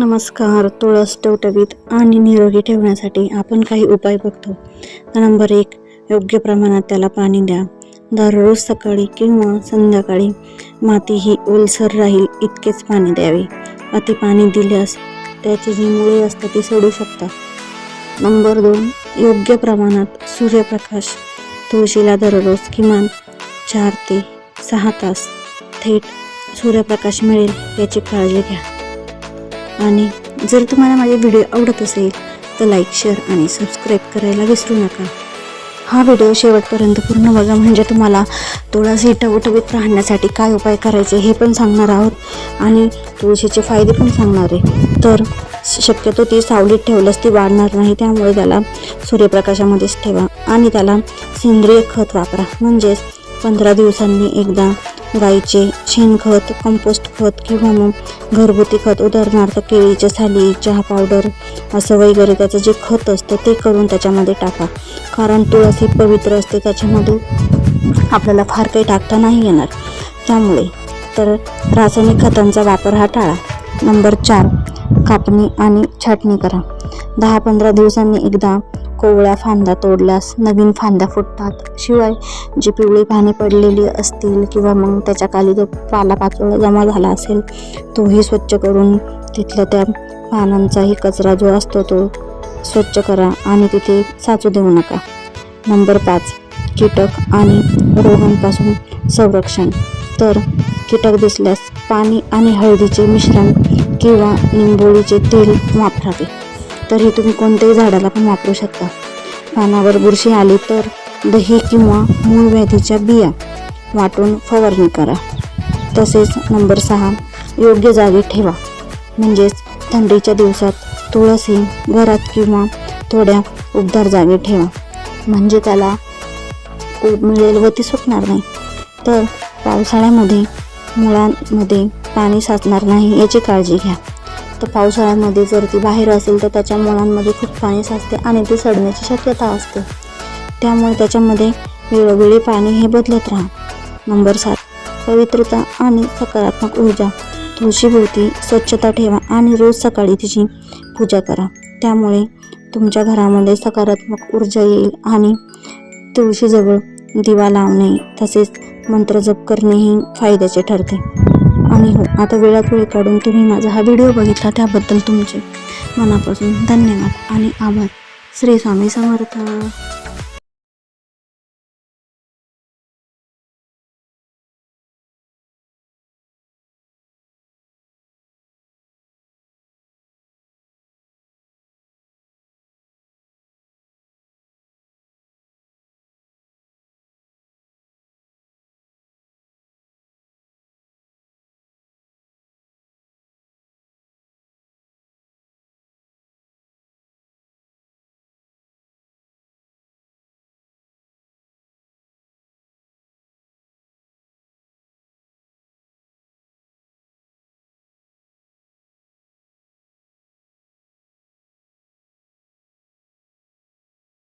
नमस्कार तुळस टवटवीत आणि निरोगी ठेवण्यासाठी आपण काही उपाय बघतो. नंबर एक योग्य प्रमाणात त्याला पाणी द्या. दररोज सकाळी किंवा संध्याकाळी माती ही ओलसर राहील इतकेच पाणी द्यावे. अति पाणी दिल्यास त्याची जी मुळे असतात ती सोडू शकतात नंबर दोन योग्य प्रमाणात सूर्यप्रकाश तुळशीला दररोज किमान चार ते सहा तास थेट सूर्यप्रकाश मिळेल याची काळजी घ्या. आणि जर तुम्हाला माझे व्हिडिओ आवडत असेल तर लाईक शेअर आणि सबस्क्राईब करायला विसरू नका. हा व्हिडिओ शेवटपर्यंत पूर्ण बघा म्हणजे तुम्हाला तुळस टवटवीत राहण्यासाठी काय उपाय करायचे हे पण सांगणार आहोत. आणि तुळशीचे फायदे पण सांगणार आहे. तर शक्यतो ती सावलीत ठेवल्यास ती वाढणार नाही त्यामुळे त्याला सूर्यप्रकाशामध्येच ठेवा आणि त्याला सेंद्रिय खत वापरा. म्हणजेच पंधरा दिवसांनी एकदा गाईचे शेणखत कंपोस्ट खत किंवा मग घरगुती खत उदाहरणार्थ केळीच्या साली चहा पावडर असं वगैरे त्याचं जे खत असतं ते करून त्याच्यामध्ये टाका. कारण तुळस ही पवित्र असते त्याच्यामध्ये आपल्याला फार काही टाकता नाही येणार. त्यामुळे तर रासायनिक खतांचा वापर हा टाळा. नंबर चार कापणी आणि छाटणी करा. दहा पंधरा दिवसांनी एकदा कोवळ्या फांद्या तोडल्यास नवीन फांद्या फुटतात. शिवाय जी पिवळी पाने पडलेली असतील किंवा मग त्याच्याखाली जो पालापाचोळा जमा झाला असेल तोही स्वच्छ करून तिथल्या त्या पानांचाही कचरा जो असतो तो स्वच्छ करा आणि तिथे साचू देऊ नका. नंबर पाच कीटक आणि रोगांपासून संरक्षण. तर कीटक दिसल्यास पाणी आणि हळदीचे मिश्रण किंवा निंबोळीचे तेल वापरावे. तर हे तुम्ही कोणत्याही झाडाला पण वापरू शकता. पानावर बुरशी आली तर दही किंवा मूळ व्याधीच्या बिया वाटून फवारणी करा. तसेच नंबर सहा योग्य जागी ठेवा. म्हणजेच थंडीच्या दिवसात तुळस ही घरात किंवा थोड्या उबदार जागी ठेवा. म्हणजे त्याला ऊब मिळेल व ती सुटणार नाही. तर पावसाळ्यामध्ये मुळांमध्ये पाणी साचणार नाही याची काळजी घ्या. तर पावसाळ्यामध्ये जर ती बाहेर असेल तर त्याच्या मुळांमध्ये खूप पाणी साचते आणि ती सडण्याची शक्यता असते. त्यामुळे त्याच्यामध्ये वेळोवेळी पाणी हे बदलत राहा. नंबर सात पवित्रता आणि सकारात्मक ऊर्जा. तुळशीभोवती स्वच्छता ठेवा आणि रोज सकाळी तिची पूजा करा. त्यामुळे तुमच्या घरामध्ये सकारात्मक ऊर्जा येईल आणि तुळशीजवळ दिवा लावणे तसेच मंत्रजप करणेही फायद्याचे ठरते. आणि हो आता वेळात वेळ काढून तुम्ही माझा हा व्हिडिओ बघितला त्याबद्दल तुमचे मनापासून धन्यवाद आणि आभार. श्री स्वामी समर्थ.